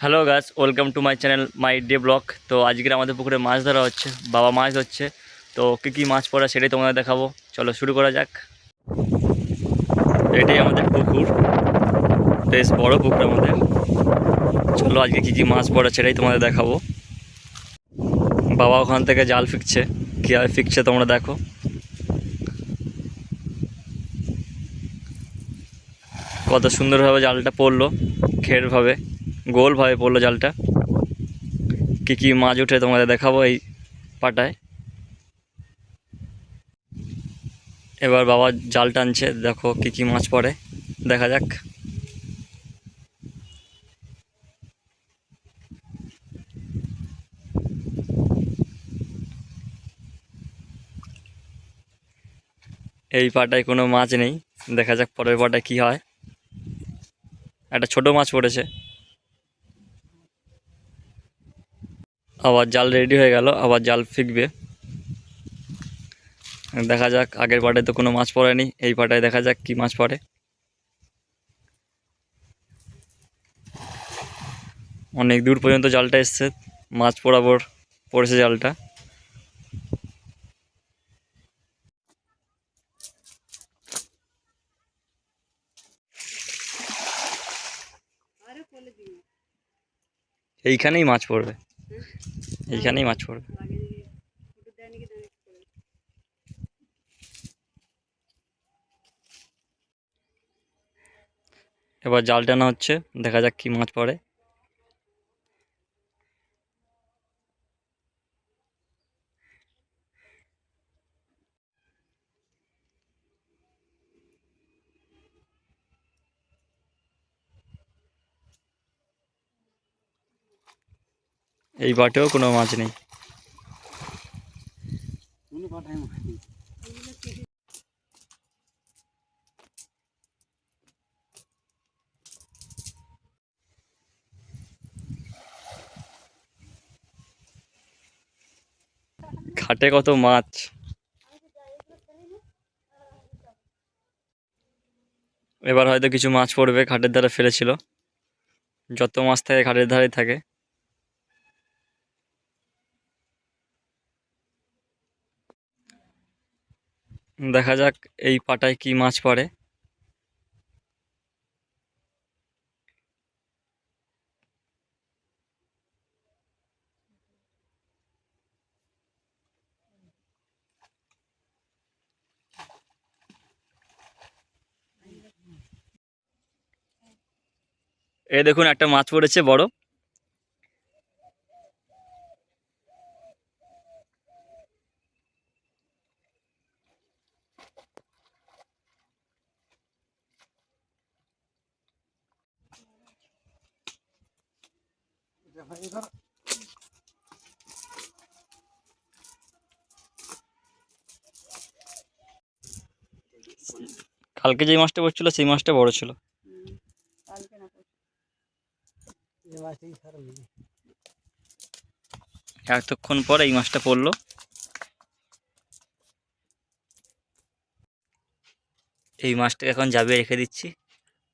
Hello guys welcome to my channel my day blog তো আজকের আমাদের পুকুরে মাছ ধরা হচ্ছে, বাবা মাছ ধরছে। তো কী কী মাছ পড়া সেটাই তোমাদের দেখাবো। চলো শুরু করা যাক। এটাই আমাদের পুকুর। বেশ বড় পুকুর আমাদের। চলো আজকে কী কী মাছ পড়া সেটাই তোমাদের দেখাবো। বাবা ওখান থেকে জাল ফিকছে। কীভাবে ফিকছে তোমরা দেখো। কত সুন্দরভাবে জালটা পড়ল, খেরভাবে। গোলভাবে পড়ল জালটা। কী কী মাছ উঠে তোমাদের দেখাবো এই পাটায়। এবার বাবা জাল টানছে, দেখো কী কী মাছ পড়ে, দেখা যাক। এই পাটায় কোনো মাছ নেই, দেখা যাক পরের পাটায় কী হয়। একটা ছোট মাছ পড়েছে। আবার জাল রেডি হয়ে গেল, আবার জাল ফিকবে। দেখা যাক, আগের পাটায় তো কোনো মাছ পড়েনি, এই পাটায় দেখা যাক কি মাছ পড়ে। অনেক দূর পর্যন্ত জালটা এসছে, মাছ বরাবর পড়েছে জালটা। এইখানেই মাছ পড়বে। এইখানেই মাছ পড়বে। এবার জাল টানা হচ্ছে দেখা যাক কি মাছ পড়ে। এই বাটেও কোনো মাছ নেই। ঘাটে কত মাছ। এবার হয়তো কিছু মাছ পড়বে, ঘাটের ধারে ফেলেছিল। যত মাছ থাকে, ঘাটের ধারে থাকে। দেখা যাক এই পাটায় কি মাছ পড়ে। এ দেখুন একটা মাছ পড়েছে বড়। কালকে যে মাছটা পড়ছিল, সেই মাছটা বড় ছিল। এতক্ষণ পর এই মাছটা পড়ল। এই মাছটাকে এখন যাবে রেখে দিচ্ছি।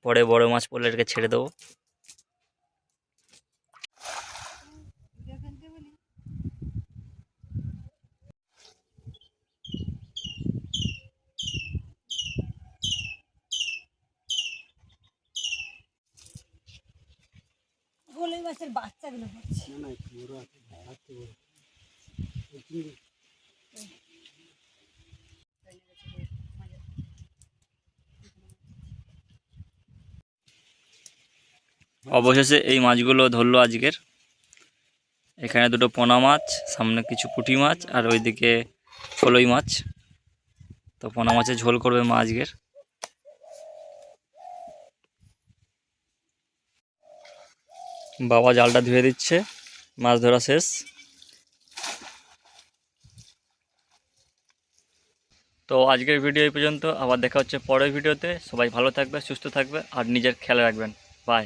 পরে বড় মাছ পড়লে এটাকে ছেড়ে দেবো। মাছের বাচ্চাগুলো পড়ছে অবশেষে এই মাছগুলো ধরলো আজকের। এখানে দুটো পোনা মাছ সামনে কিছু পুঁটি মাছ আর ওইদিকে ফলই মাছ। তো পোনা মাছের ঝোল করবে মা আজকের। বাবা জালটা ধুয়ে দিচ্ছে, মাছ ধরা শেষ। তো আজকের ভিডিও এই পর্যন্ত, আবার দেখা হচ্ছে পরের ভিডিওতে। সবাই ভালো থাকবে, সুস্থ থাকবে, আর নিজের খেয়াল রাখবেন। বাই